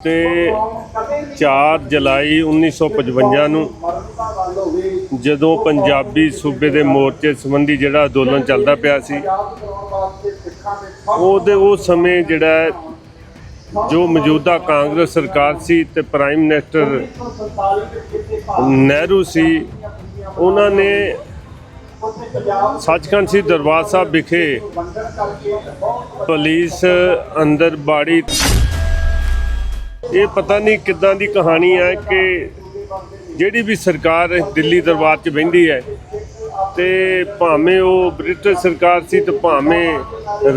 ਤੇ 4 ਜੁਲਾਈ 1955 ਨੂੰ ਜਦੋਂ ਪੰਜਾਬੀ ਸੂਬੇ ਦੇ ਮੋਰਚੇ ਸੰਬੰਧੀ ਜਿਹੜਾ ਅੰਦੋਲਨ ਚੱਲਦਾ ਪਿਆ ਸੀ, ਉਹਦੇ ਉਹ ਸਮੇਂ ਜਿਹੜਾ ਜੋ ਮੌਜੂਦਾ ਕਾਂਗਰਸ ਸਰਕਾਰ ਸੀ ਤੇ ਪ੍ਰਾਈਮ ਮਿਨਿਸਟਰ ਨਹਿਰੂ ਸੀ, ਉਹਨਾਂ ਨੇ ਸੱਚਖੰਡ ਸੀ ਦਰਬਾਰ ਸਾਹਿਬ ਵਿਖੇ ਪੁਲਿਸ ਅੰਦਰ ਬਾੜੀ ਇਹ ਪਤਾ ਨਹੀਂ ਕਿੱਦਾਂ ਦੀ ਕਹਾਣੀ ਹੈ ਕਿ ਜਿਹੜੀ ਵੀ ਸਰਕਾਰ ਦਿੱਲੀ ਦਰਬਾਰ 'ਚ ਬਹਿੰਦੀ ਹੈ ਤੇ ਭਾਵੇਂ ਉਹ ਬ੍ਰਿਟਿਸ਼ ਸਰਕਾਰ ਸੀ ਤੇ ਭਾਵੇਂ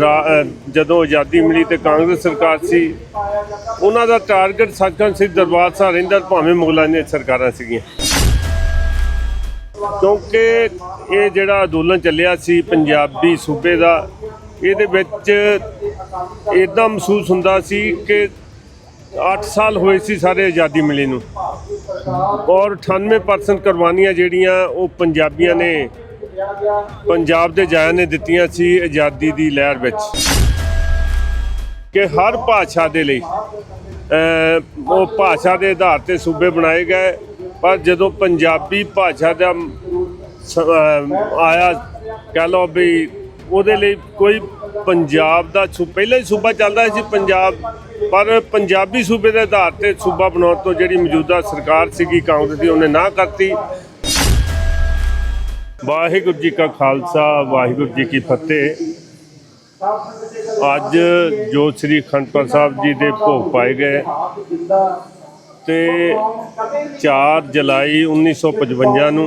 ਰਾ- ਜਦੋਂ ਆਜ਼ਾਦੀ ਮਿਲੀ ਤੇ ਕਾਂਗਰਸ ਸਰਕਾਰ ਸੀ, ਉਹਨਾਂ ਦਾ ਟਾਰਗੇਟ ਸੱਚਖੰਡ ਸੀ ਦਰਬਾਰ ਸਾਹਿਬ ਰਹਿੰਦਾ ਭਾਵੇਂ ਮੁਗਲਾਂ ਦੀਆਂ ਸਰਕਾਰਾਂ ਸੀਗੀਆਂ। ਕਿਉਂਕਿ ਇਹ ਜਿਹੜਾ ਅੰਦੋਲਨ ਚੱਲਿਆ ਸੀ ਪੰਜਾਬੀ ਸੂਬੇ ਦਾ, ਇਹਦੇ ਵਿੱਚ ਇਦਾਂ ਮਹਿਸੂਸ ਹੁੰਦਾ ਸੀ ਕਿ 8 ਸਾਲ ਹੋਏ ਸੀ ਸਾਰੇ ਆਜ਼ਾਦੀ ਮਿਲੀ ਨੂੰ। ਔਰ 98% ਕੁਰਬਾਨੀਆਂ ਜਿਹੜੀਆਂ ਉਹ ਪੰਜਾਬੀਆਂ ਨੇ, ਪੰਜਾਬ ਦੇ ਜਾਇਆਂ ਨੇ ਦਿੱਤੀਆਂ ਸੀ ਆਜ਼ਾਦੀ ਦੀ ਲਹਿਰ ਵਿੱਚ। ਕਿ ਹਰ ਭਾਸ਼ਾ ਦੇ ਲਈ ਉਹ ਭਾਸ਼ਾ ਦੇ ਆਧਾਰ ਤੇ ਸੂਬੇ ਬਣਾਏ ਗਏ, ਪਰ ਜਦੋਂ ਪੰਜਾਬੀ ਭਾਸ਼ਾ ਦਾ ਆਇਆ, ਕਹ ਲਓ ਵੀ ਉਹਦੇ ਲਈ ਕੋਈ ਪੰਜਾਬ ਦਾ ਸੂ, ਪਹਿਲਾਂ ਹੀ ਸੂਬਾ ਚੱਲਦਾ ਸੀ, ਪੰਜਾਬ ਪਰ ਪੰਜਾਬੀ ਸੂਬੇ ਦੇ ਆਧਾਰ ਤੇ ਸੂਬਾ ਬਣਾਉਣ ਤੋਂ ਜਿਹੜੀ ਮੌਜੂਦਾ ਸਰਕਾਰ ਸੀਗੀ ਕਾਂਗਰਸ ਦੀ, ਉਹਨੇ ਨਾ ਕਰਤੀ। ਵਾਹਿਗੁਰੂ ਜੀ ਕਾ ਖਾਲਸਾ, ਵਾਹਿਗੁਰੂ ਜੀ ਕੀ ਫਤਿਹ। ਅੱਜ ਜੋ ਸ੍ਰੀ ਖੰਡਪੁਰ ਸਾਹਿਬ ਜੀ ਦੇ ਭੋਗ ਪਾਏ ਗਏ ਤੇ 4 ਜੁਲਾਈ 1955 ਨੂੰ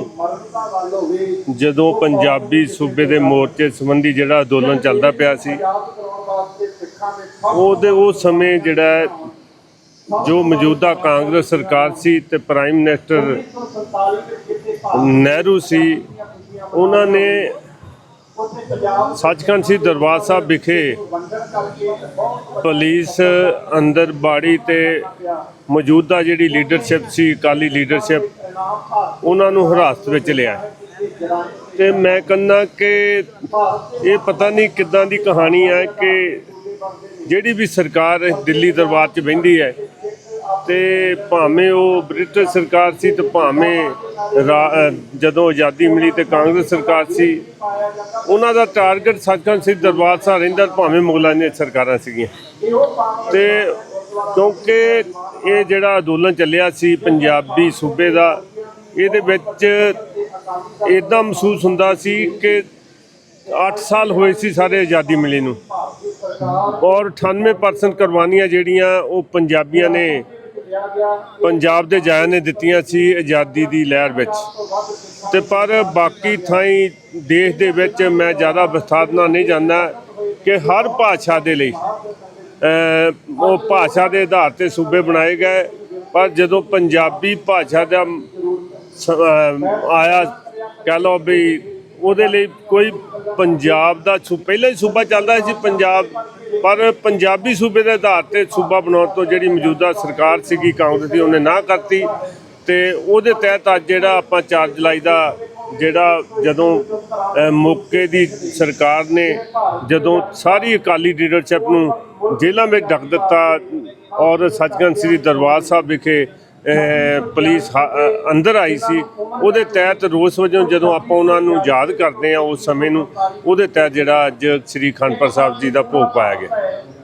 ਜਦੋਂ ਪੰਜਾਬੀ ਸੂਬੇ ਦੇ ਮੋਰਚੇ ਸੰਬੰਧੀ ਜਿਹੜਾ ਅੰਦੋਲਨ ਚੱਲਦਾ ਪਿਆ ਸੀ ਉਹਦੇ ਉਹ ਸਮੇਂ ਜਿਹੜਾ ਜੋ ਮੌਜੂਦਾ ਕਾਂਗਰਸ ਸਰਕਾਰ ਸੀ ਤੇ ਪ੍ਰਾਈਮ ਮਿਨਿਸਟਰ ਨਹਿਰੂ ਸੀ, ਉਹਨਾਂ ਨੇ ਸੱਚਖੰਡ ਸੀ ਦਰਬਾਰ ਸਾਹਿਬ ਵਿਖੇ ਪੁਲਿਸ ਅੰਦਰ ਬਾੜੀ ਤੇ ਮੌਜੂਦਾ ਜਿਹੜੀ ਲੀਡਰਸ਼ਿਪ ਸੀ, ਅਕਾਲੀ ਲੀਡਰਸ਼ਿਪ ਉਹਨਾਂ ਨੂੰ ਹਿਰਾਸਤ ਵਿੱਚ ਲਿਆ। ਤੇ ਮੈਂ ਕਹਿੰਦਾ ਕਿ ਇਹ ਪਤਾ ਨਹੀਂ ਕਿੱਦਾਂ ਦੀ ਕਹਾਣੀ ਹੈ ਕਿ ਜਿਹੜੀ ਵੀ ਸਰਕਾਰ ਦਿੱਲੀ ਦਰਬਾਰ 'ਚ ਬਹਿੰਦੀ ਹੈ, ਤੇ ਭਾਵੇਂ ਉਹ ਬ੍ਰਿਟਿਸ਼ ਸਰਕਾਰ ਸੀ ਤੇ ਭਾਵੇਂ ਰਾ- ਜਦੋਂ ਆਜ਼ਾਦੀ ਮਿਲੀ ਤੇ ਕਾਂਗਰਸ ਸਰਕਾਰ ਸੀ, ਉਹਨਾਂ ਦਾ ਟਾਰਗੇਟ ਸੱਚਖੰਡ ਸੀ ਦਰਬਾਰ ਸਾਹਿਬ ਰਹਿੰਦਾ ਭਾਵੇਂ ਮੁਗਲਾਂ ਦੀਆਂ ਸਰਕਾਰਾਂ ਸੀਗੀਆਂ। ਤੇ ਕਿਉਂਕਿ ਇਹ ਜਿਹੜਾ ਅੰਦੋਲਨ ਚੱਲਿਆ ਸੀ ਪੰਜਾਬੀ ਸੂਬੇ ਦਾ, ਇਹਦੇ ਵਿੱਚ ਇਦਾਂ ਮਹਿਸੂਸ ਹੁੰਦਾ ਸੀ ਕਿ 8 ਸਾਲ ਹੋਏ ਸੀ ਸਾਰੇ ਆਜ਼ਾਦੀ ਮਿਲੀ ਨੂੰ। ਔਰ 98% ਕੁਰਬਾਨੀਆਂ ਜਿਹੜੀਆਂ ਉਹ ਪੰਜਾਬੀਆਂ ਨੇ ਪੰਜਾਬ ਦੇ ਜਾਇਆਂ ਨੇ ਦਿੱਤੀਆਂ ਸੀ ਆਜ਼ਾਦੀ ਦੀ ਲਹਿਰ ਵਿੱਚ। ਤੇ ਪਰ ਬਾਕੀ ਥਾਈਂ ਦੇਸ਼ ਦੇ ਵਿੱਚ ਮੈਂ ਜ਼ਿਆਦਾ ਵਿਸਥਾਰਨਾ ਨਹੀਂ ਜਾਂਦਾ ਕਿ ਹਰ ਭਾਸ਼ਾ ਦੇ ਲਈ ਉਹ ਭਾਸ਼ਾ ਦੇ ਆਧਾਰ ਤੇ ਸੂਬੇ ਬਣਾਏ ਗਏ। ਪਰ ਜਦੋਂ ਪੰਜਾਬੀ ਭਾਸ਼ਾ ਦਾ ਆਇਆ ਕਹ ਲਓ ਵੀ ਉਹਦੇ ਲਈ ਕੋਈ ਪੰਜਾਬ ਦਾ ਸੂ ਪਹਿਲਾਂ ਹੀ ਸੂਬਾ ਚੱਲਦਾ ਸੀ ਪੰਜਾਬ, ਪਰ ਪੰਜਾਬੀ ਸੂਬੇ ਦੇ ਆਧਾਰ ਤੇ ਸੂਬਾ ਬਣਾਉਣ ਤੋਂ ਜਿਹੜੀ ਮੌਜੂਦਾ ਸਰਕਾਰ ਸੀਗੀ ਕਾਂਗਰਸ ਦੀ, ਉਹਨੇ ਨਾ ਕਰਤੀ ਤੇ ਉਹਦੇ ਤਹਿਤ ਅੱਜ ਜਿਹੜਾ ਆਪਾਂ 4 ਜੁਲਾਈ ਦਾ ਜਿਹੜਾ ਜਦੋਂ ਮੌਕੇ ਦੀ ਸਰਕਾਰ ਨੇ ਜਦੋਂ ਸਾਰੀ ਅਕਾਲੀ ਲੀਡਰਸ਼ਿਪ ਨੂੰ ਜੇਲ੍ਹਾਂ ਵਿੱਚ ਡੱਕ ਦਿੱਤਾ ਔਰ ਸੱਚਖੰਡ ਸ੍ਰੀ ਦਰਬਾਰ ਸਾਹਿਬ ਵਿਖੇ ਪੁਲਿਸ ਹਾ- ਅੰਦਰ ਆਈ ਸੀ। ਉਹਦੇ ਤਹਿਤ ਰੋਸ ਵਜੋਂ ਜਦੋਂ ਆਪਾਂ ਉਹਨਾਂ ਨੂੰ ਯਾਦ ਕਰਦੇ ਆ ਉਸ ਸਮੇਂ ਨੂੰ, ਉਹਦੇ ਤਹਿਤ ਜਿਹੜਾ ਅੱਜ ਸ੍ਰੀ ਖੰਡਪੁਰ ਸਾਹਿਬ ਜੀ ਦਾ ਭੋਗ ਪਾਇਆ ਗਿਆ।